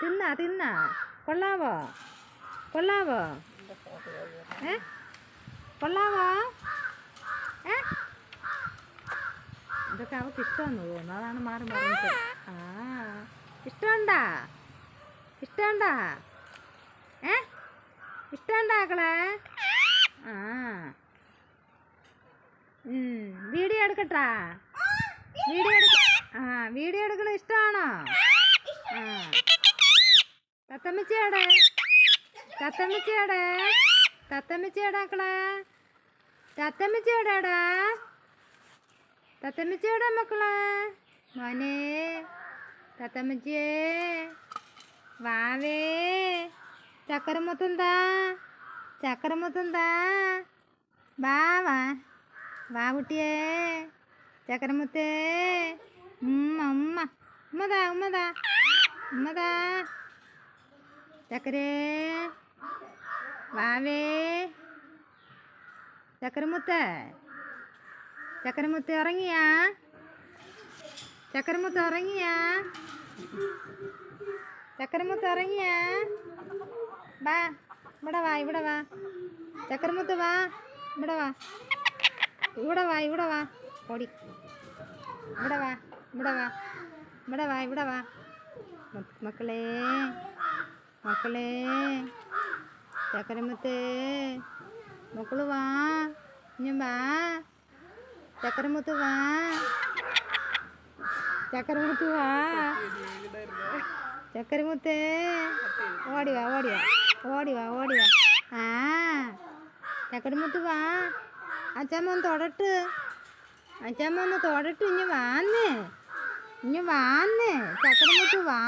തിന്നാ തിന്നാ. കൊള്ളാവോ? കൊള്ളാവോ? ഏ? കൊള്ളാവോ? ഏ? ഇതൊക്കെ അവൾക്ക് ഇഷ്ടമെന്ന് തോന്നുന്നു. അതാണ് മാറി പറഞ്ഞത് ആ ഇഷ്ടമുണ്ടാ? ഇഷ്ടമുണ്ടാ? ഏ? ഇഷ്ടമുണ്ടാക്കളെ ആ. വീഡിയോ എടുക്കട്ടാ? తత్తమ్మ చీడ. తత్తమ్మ చీడ. తత్తమ్మ చీడ అక్కడ. తత్తమ్మ చీడాడా తత్తమ్మ చీడ మక్కల. మనే. తత్తమ్మ చే. వావే. చక్కరముతుందా చక్కరముతుందా బావా. బాబుటియే చక్కరముతే అమ్మ అమ్మ ఉమ్మదా ఉమ్మదా. ఉమ్మదా. ചക്കരേ. വാവേ ചക്കരമുത്ത്. ചക്കരമുത്ത് ഇറങ്ങിയാ ചക്കരമുത്ത് ഇറങ്ങിയാ ചക്കരമുത്ത് ഇറങ്ങിയാ വാ ഇവിടെ വാ ഇവിടെ വാ. ചക്കരമുത്ത് വാ ഇവിടെ വാ. ഇവിടെ വാ ഇവിടെ വാ. ഓടി. ഇവിടെ വാ ഇവിടെ വാ. ഇവിടെ വാ ഇവിടെ വാ. മക്കളേ. മക്കളെ ചക്കരമുത്തേ മക്കൾ വാ ഇഞ്ഞും വാ. ചക്കരമുത്ത് വാ. ചക്കരമുത്ത് വാ. ചക്കരമുത്തേ ഓടി വാ ഓടി വാ ഓടി വാ ആ ചക്കരമുത്ത് വാ. അച്ഛമ്മ ഒന്ന് തൊടട്ട്. അച്ഛമ്മ ഒന്ന് തൊടട്ട് ഇഞ്ഞ് വാന്നേ. ഇഞ്ഞ് വാന്നേ. ചക്കരമുത്ത് വാ.